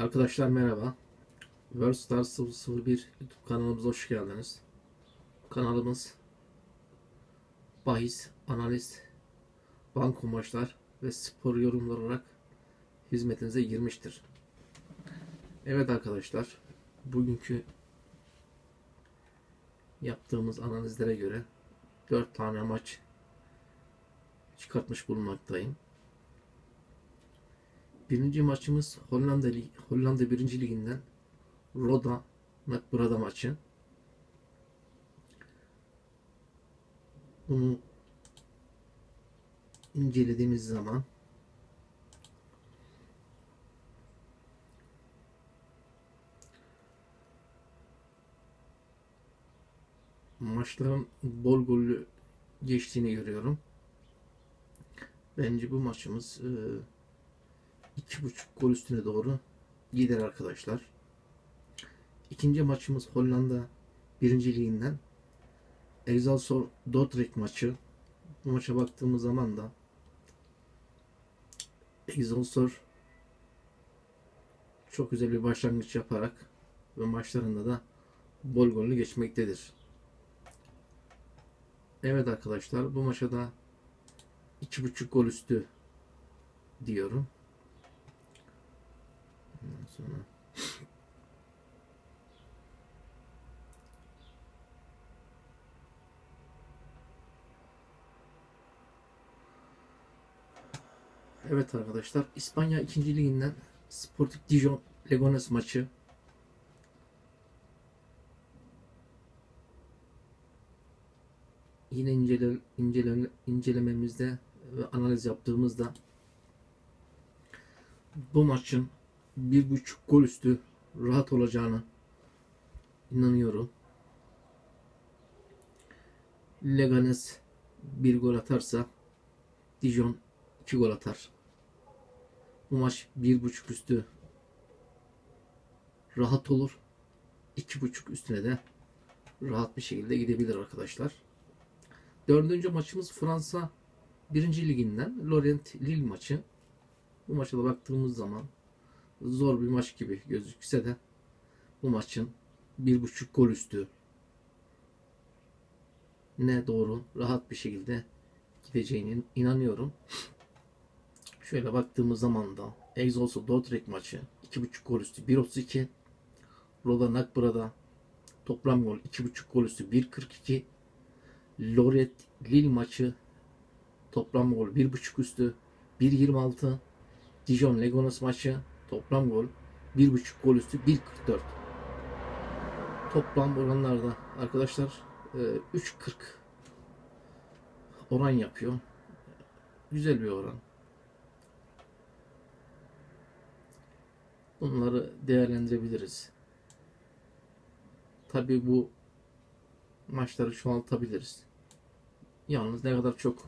Arkadaşlar merhaba. Worldstar 001 YouTube kanalımıza hoş geldiniz. Kanalımız bahis, analiz, banko maçlar ve spor yorumları olarak hizmetinize girmiştir. Evet arkadaşlar, bugünkü yaptığımız analizlere göre 4 tane maç çıkartmış bulunmaktayım. Birinci maçımız Hollanda Lig, Hollanda 1. Liginden Roda Nakbrada maçı. Bunu incelediğimiz zaman maçların bol gollü geçtiğini görüyorum. Bence bu maçımız e, iki buçuk gol üstüne doğru gider arkadaşlar. İkinci maçımız Hollanda 1. liginden Excelsior Dordrecht maçı. Bu maça baktığımız zaman da Excelsior çok güzel bir başlangıç yaparak ve maçlarında da bol gollü geçmektedir. Evet arkadaşlar bu maça da 2.5 gol üstü diyorum. Evet arkadaşlar İspanya 2. liginden Sporting Dijon Leganes maçı yine incele, incele, incelememizde ve analiz yaptığımızda bu maçın bir buçuk gol üstü rahat olacağını inanıyorum. Leganes bir gol atarsa Dijon iki gol atar. Bu maç bir buçuk üstü rahat olur. iki buçuk üstüne de rahat bir şekilde gidebilir arkadaşlar. Dördüncü maçımız Fransa 1. liginden Lorient Lille maçı. Bu maça da baktığımız zaman zor bir maç gibi gözükse de bu maçın bir buçuk gol üstü ne doğru rahat bir şekilde gideceğine inanıyorum. Şöyle baktığımız zaman da Excelsior Dordrecht maçı 2.5 gol üstü 1.32 Roda Nakbra'da toplam gol 2.5 gol üstü 1.42 Lorient Lille maçı toplam gol 1.5 üstü 1.26 Dijon Leganes maçı toplam gol 1.5 gol üstü 1.44 toplam oranlarda arkadaşlar e, 3.40 oran yapıyor. Güzel bir oran. Bunları değerlendirebiliriz. Tabi bu maçları çoğaltabiliriz. Yalnız ne kadar çok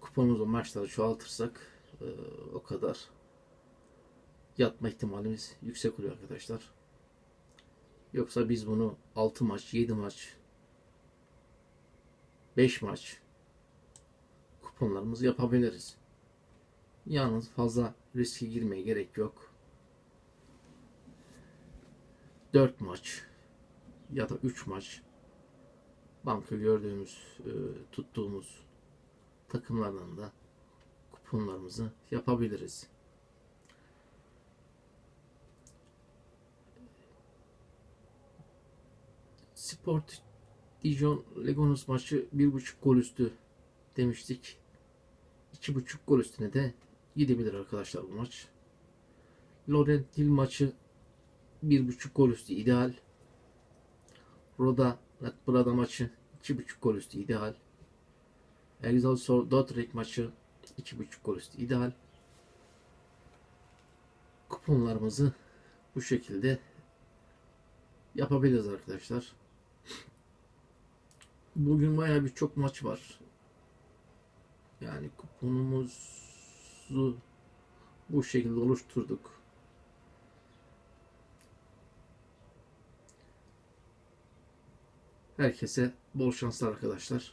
kuponumuz o maçları çoğaltırsak e, o kadar yatma ihtimalimiz yüksek oluyor arkadaşlar. Yoksa biz bunu 6 maç, 7 maç, 5 maç kuponlarımızı yapabiliriz. Yalnız fazla riske girmeye gerek yok. 4 maç ya da 3 maç banka gördüğümüz, e, tuttuğumuz takımlardan da kuponlarımızı yapabiliriz. Sport Dijon Legonos maçı 1.5 gol üstü demiştik. 2.5 gol üstüne de gidebilir arkadaşlar bu maç. Lorient Lille maçı 1.5 gol üstü ideal. Roda Nakbrada maçı 2.5 gol üstü ideal. Excelsior Dordrecht maçı 2.5 gol üstü ideal. Kuponlarımızı bu şekilde yapabiliriz arkadaşlar. Bugün bayağı bir çok maç var. Yani kuponumuzu bu şekilde oluşturduk. Herkese bol şanslar arkadaşlar.